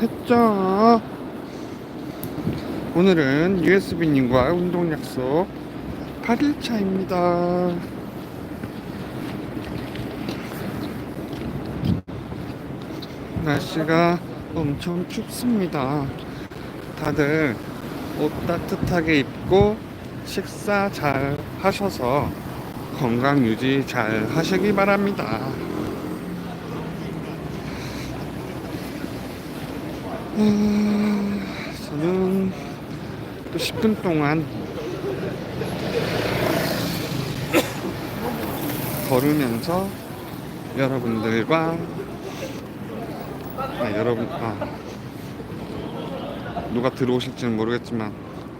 했죠. 오늘은 USB님과 운동 약속 8일차입니다. 날씨가 엄청 춥습니다. 다들 옷 따뜻하게 입고 식사 잘 하셔서 건강 유지 잘 하시기 바랍니다. 음, 저는 또 10분 동안 걸으면서 여러분들과 아, 여러분 아 누가 들어오실지는 모르겠지만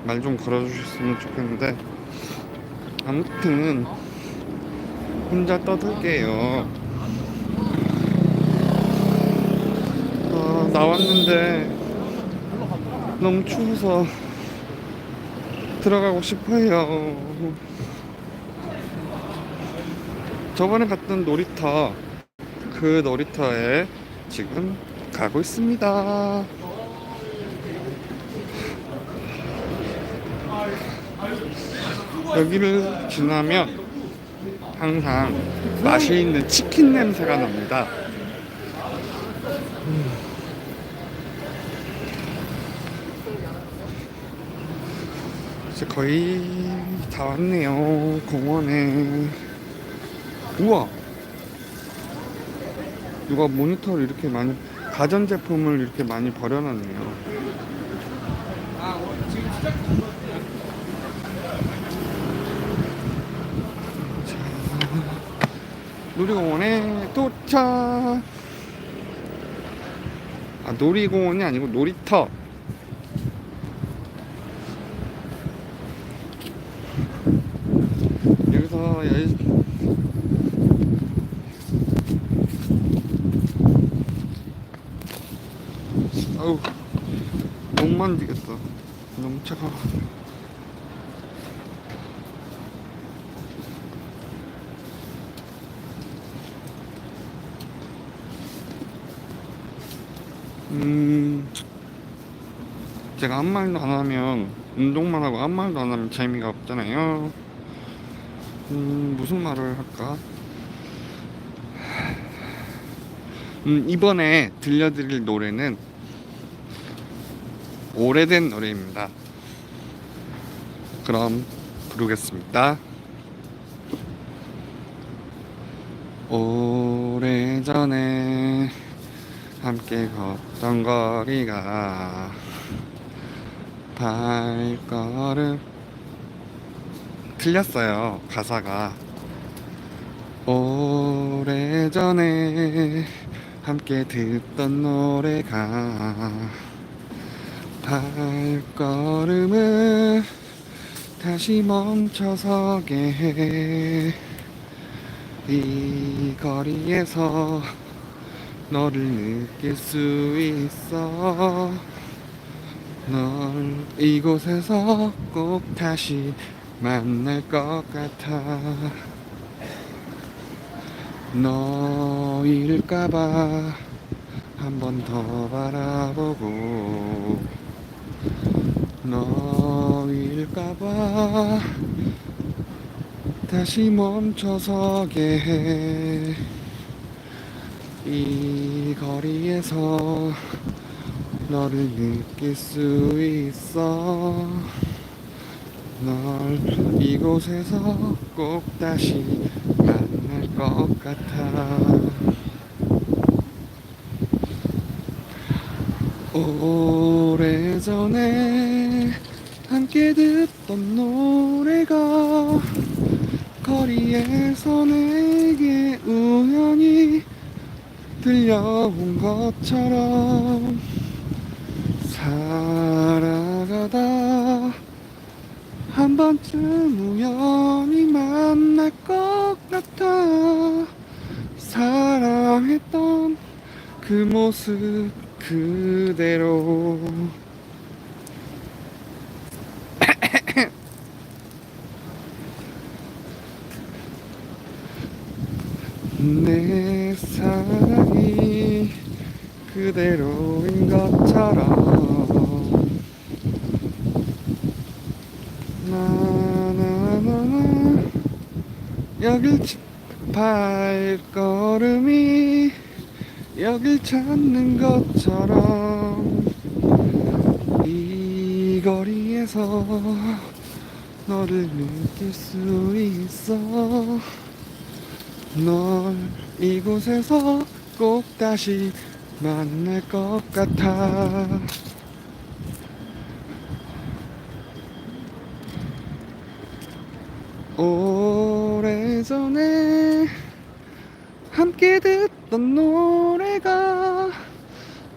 말 좀 걸어주셨으면 좋겠는데 아무튼 혼자 떠들게요. 어, 나왔는데 너무 추워서 들어가고 싶어요. 저번에 갔던 놀이터 그 놀이터에 지금 가고 있습니다. 여기를 지나면 항상 맛있는 치킨 냄새가 납니다. 이제 거의 다 왔네요. 공원에. 우와! 누가 모니터를 이렇게 많이, 가전제품을 이렇게 많이 버려놨네요. 놀이공원에 도착! 아, 놀이공원이 아니고 놀이터. 여기서 열... 아우 못 만지겠어 너무 차가워 음 제가 아무 말도 안 하면 운동만 하고 아무 말도 안 하면 재미가 없잖아요 음, 무슨 말을 할까? 음, 이번에 들려드릴 노래는 오래된 노래입니다. 그럼 부르겠습니다. 오래전에 함께 걷던 거리가 발걸음 틀렸어요 가사가 오래전에 함께 듣던 노래가 발걸음을 다시 멈춰서게. 해 이 거리에서 너를 느낄 수 있어. 널 이곳에서 꼭 다시 만날 것 같아. 너일까봐 한 번 더 바라보고 너일까봐 다시 멈춰서게. 해 이 거리에서 너를 느낄 수 있어. 널 이곳에서 꼭 다시 만날 것 같아 오래전에 함께 듣던 노래가 거리에서 내게 우연히 들려온 것처럼 살아가다 한 번쯤 우연히 만날 것 같아 사랑했던 그 모습 그대로. 내 사랑이 그대 그대로인 것처럼 나나나나 여길 치- 발걸음이 여길 찾는 것처럼 이 거리에서 너를 느낄 수 있어. 널 이곳에서 꼭 다시 만날 것 같아. 오래전에 함께 듣 던 노래가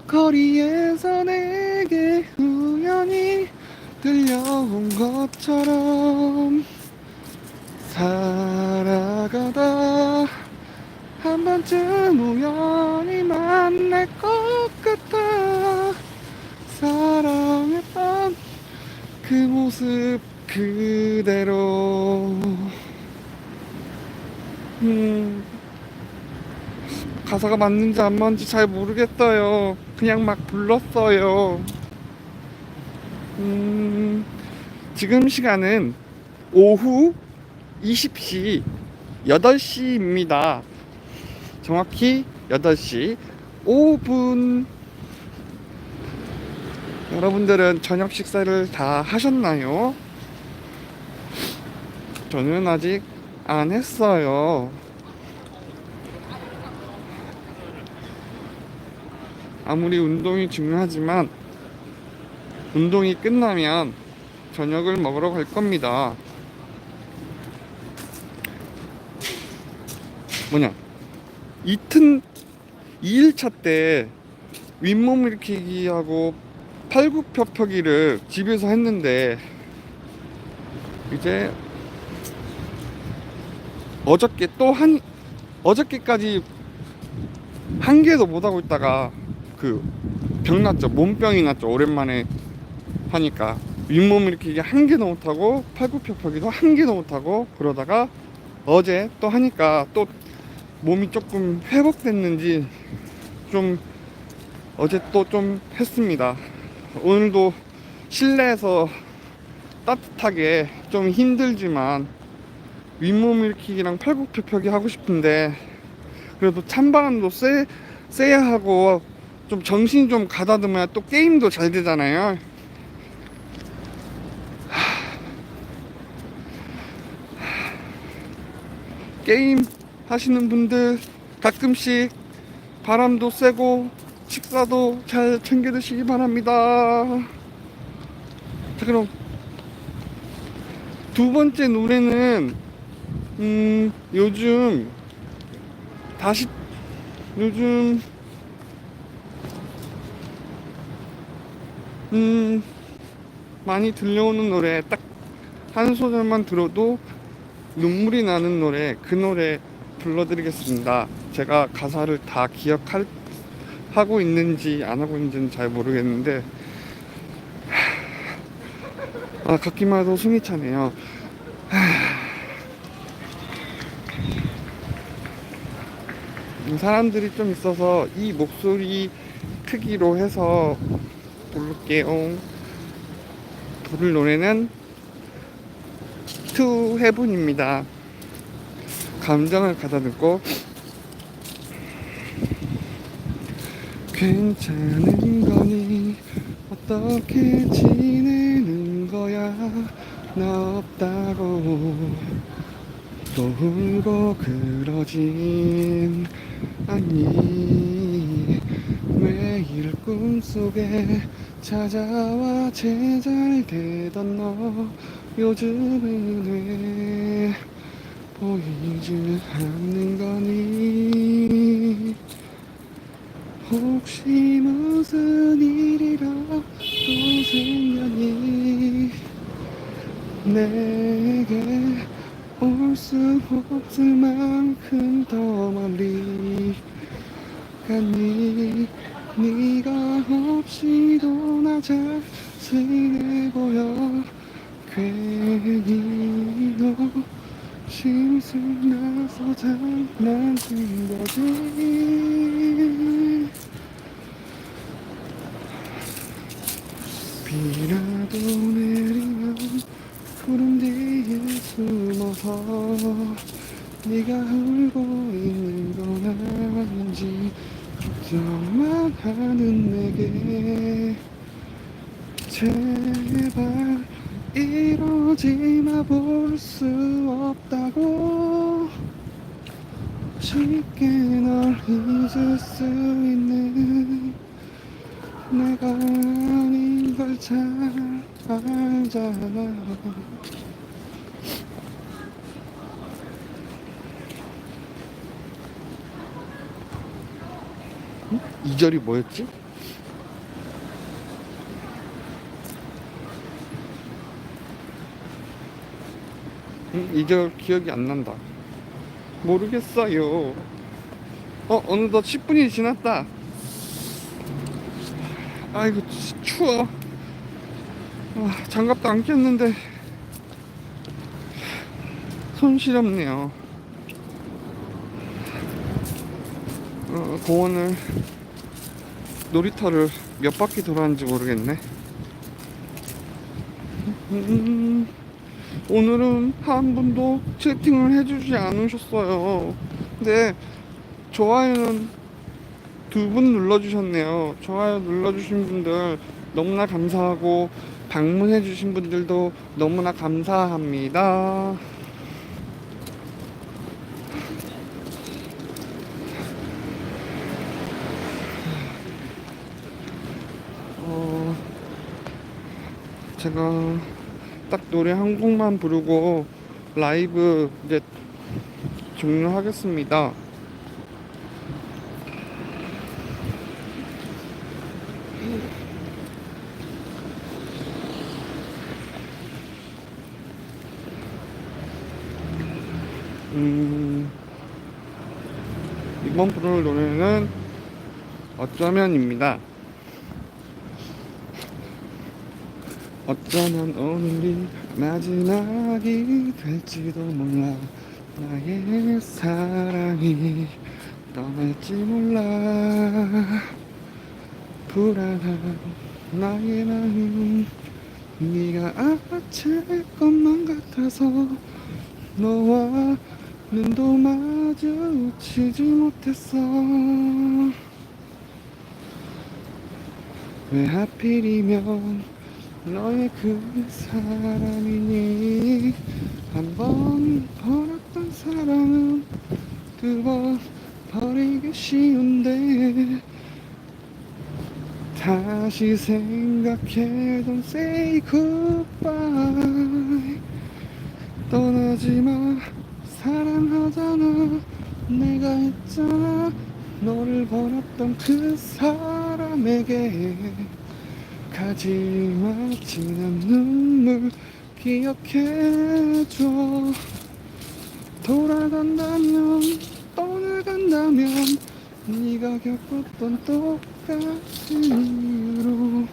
거리에서 내게 우연히 들려온 것처럼 살아가다 한 번쯤 우연히 만날 것 같아. 사랑했던 그 모습 그대로. 음 가사가 맞는지 안 맞는지 잘 모르겠어요 그냥 막 불렀어요 음 지금 시간은 오후 20시 8시입니다 정확히 8시 5분 여러분들은 저녁 식사를 다 하셨나요? 저는 아직 안 했어요. 아무리 운동이 중요하지만 운동이 끝나면 저녁을 먹으러 갈 겁니다. 뭐냐? 이튼 2일차 때 윗몸 일으키기하고 팔굽혀펴기를 집에서 했는데 이제 어저께 또 한 어저께까지 한 개도 못 하고 있다가 그 병 났죠. 몸병이 났죠. 오랜만에 하니까. 윗몸 일으키기 한 개도 못 하고 팔굽혀펴기도 한 개도 못 하고 그러다가 어제 또 하니까 또 몸이 조금 회복됐는지 좀 어제 또 좀 했습니다. 오늘도 실내에서 따뜻하게 좀 힘들지만 윗몸 일으키기랑 팔굽혀펴기 하고 싶은데 그래도 찬바람도 쐬, 쐬야 하고 좀 정신 좀 가다듬어야 또 게임도 잘 되잖아요. 게임 하시는 분들 가끔씩 바람도 쐬고 식사도 잘 챙겨 드시기 바랍니다. 자, 그럼 두 번째 노래는 음, 요즘 다시 요즘 음, 많이 들려오는 노래 딱 한 소절만 들어도 눈물이 나는 노래 그 노래 불러드리겠습니다. 제가 가사를 다 기억할 하고 있는지 안 하고 있는지는 잘 모르겠는데 아 걷기만 해도 숨이 차네요. 음, 사람들이 좀 있어서 이 목소리 크기로 해서 부를게요. 부를 노래는 투 헤븐입니다. 감정을 가다듬고 괜찮은 거니 어떻게 지내는 거야 나 없다고 또 울고 그러진 매일 꿈속에 찾아와 제잘되던 너 요즘은 왜 보이지 않는 거니? 혹시 무슨 일이라도 생겼니? 내게 올 수 없을 만큼 더 멀리 갔니 네가 없이도 나 자세히 보여. 괜히 너 심술나서 장난친 거지. 비라도 내리면 구름 뒤에 숨어서 네가 울고 걱정만 하는 내게 제발 이러지 마 볼 수 없다고 쉽게 널 잊을 수 있는 내가 아닌 걸 잘 알잖아 응? 이 절이 뭐였지? 응? 이절 기억이 안 난다 모르겠어요 어 어느덧 10분이 지났다 아이고 치- 추워 아, 장갑도 안 꼈는데 손 시렵네요 어, 공원을 놀이터를 몇 바퀴 돌았는지 모르겠네 음, 오늘은 한 분도 채팅을 해주지 않으셨어요 근데 좋아요는 두 분 눌러주셨네요. 좋아요 눌러주신 분들 너무나 감사하고 방문해주신 분들도 너무나 감사합니다. 제가 딱 노래 한 곡만 부르고 라이브 이제 종료하겠습니다. 음, 이번 부를 노래는 어쩌면입니다. 어쩌면 오늘이 마지막이 될지도 몰라. 나의 사랑이 떠날지 몰라. 불안한 나의 마음 네가 알아챌 것만 같아서 너와 눈도 마주치지 못했어. 왜 하필이면 너의 그 사람이니? 한 번 버렸던 사랑은 두 번 버리기 쉬운데 다시 생각해 Don't say goodbye. 떠나지마. 사랑하잖아. 내가 했잖아. 너를 버렸던 그 사람에게 가지마 지난 눈물 기억해줘. 돌아간다면 떠나간다면 네가 겪었던 똑같은 이유로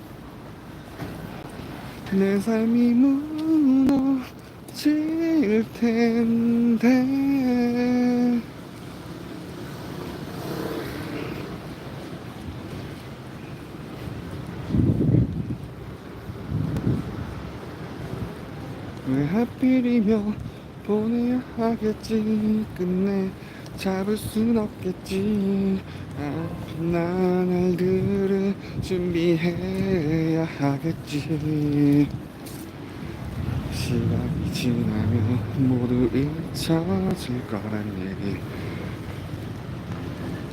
내 삶이 무너질 텐데 왜 하필이면 보내야 하겠지. 끝내 잡을 순 없겠지. 아픈 나날들을 준비해야 하겠지. 시간이 지나면 모두 잊혀질 거란 얘기.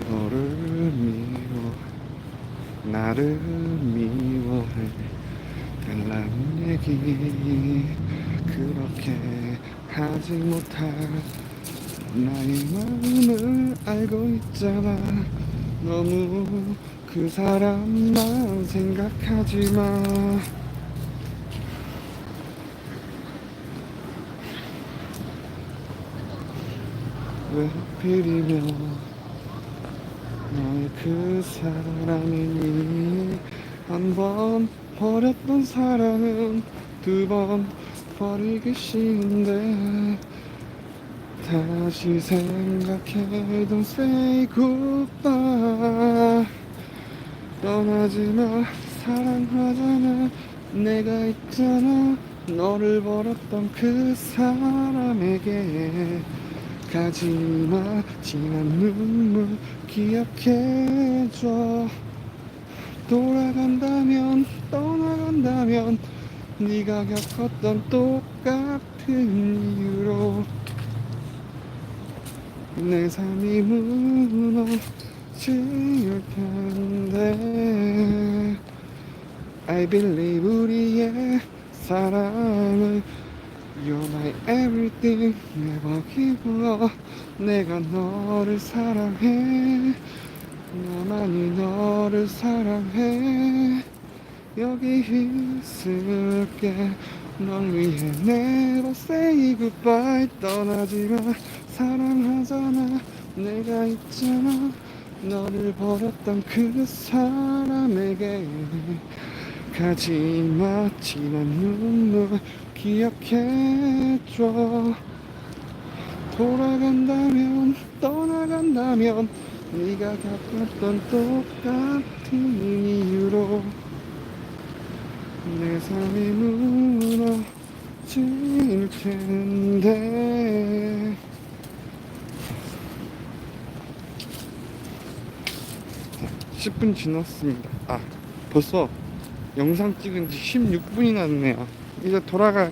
너를 미워 나를 미워해 달라는 얘기 그렇게 하지 못할 나의 마음을 알고 있잖아. 너무 그 사람만 생각하지 마. 왜 하필이면 너의 그 사람이니 한번 버렸던 사랑은 두 번 버리기 쉬운데 다시 생각해 Don't say goodbye. 떠나지 마 사랑하잖아. 내가 있잖아. 너를 버렸던 그 사람에게. 가지마 지난 눈물 기억해줘 돌아간다면 떠나간다면 네가 겪었던 똑같은 이유로 내 삶이 무너질 텐데. I believe 우리의 사랑을 You're my everything. never give up 내가 너를 사랑해 나만이 너를 사랑해. 여기 있을게. 널 위해 never say goodbye. 떠나지마 사랑하잖아. 내가 있잖아. 너를 버렸던 그 사람에게. 가지마 지난 눈물 기억해줘. 돌아간다면 떠나간다면 네가 겪었던 똑같은 이유로 내 삶이 무너질 텐데 10분 지났습니다. 아, 벌써 영상 찍은 지 16분이 났네요. 이제 돌아가,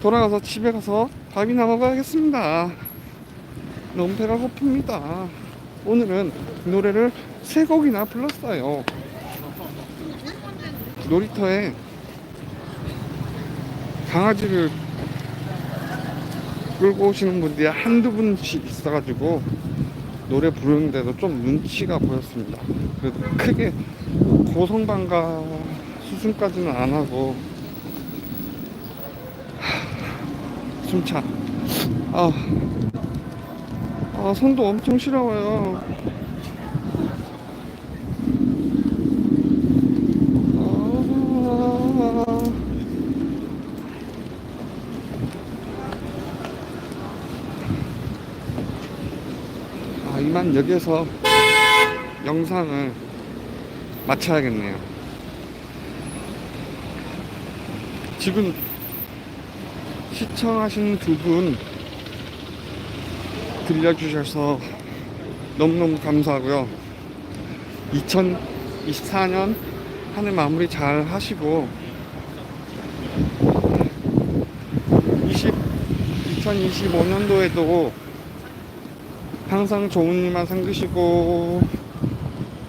돌아가서 집에 가서 밥이나 먹어야겠습니다. 너무 배가 고픕니다. 오늘은 노래를 세 곡이나 불렀어요. 놀이터에 강아지를 끌고 오시는 분들이 한두 분씩 있어가지고 노래 부르는데도 좀 눈치가 보였습니다. 크게 고성방가 수준까지는 안 하고 하, 숨차. 아, 아 손도 엄청 시려워요. 아, 아, 이만 여기에서 영상을 마쳐야겠네요. 지금 시청하신 두분 들려주셔서 너무너무 감사하고요. 2024년 한 해 마무리 잘 하시고 20, 2025년도에도 항상 좋은 일만 생기시고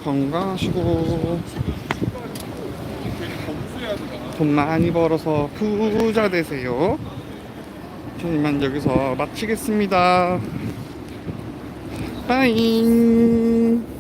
건강하시고 돈 많이 벌어서 부자 되세요. 전 이만 여기서 마치겠습니다. Bye.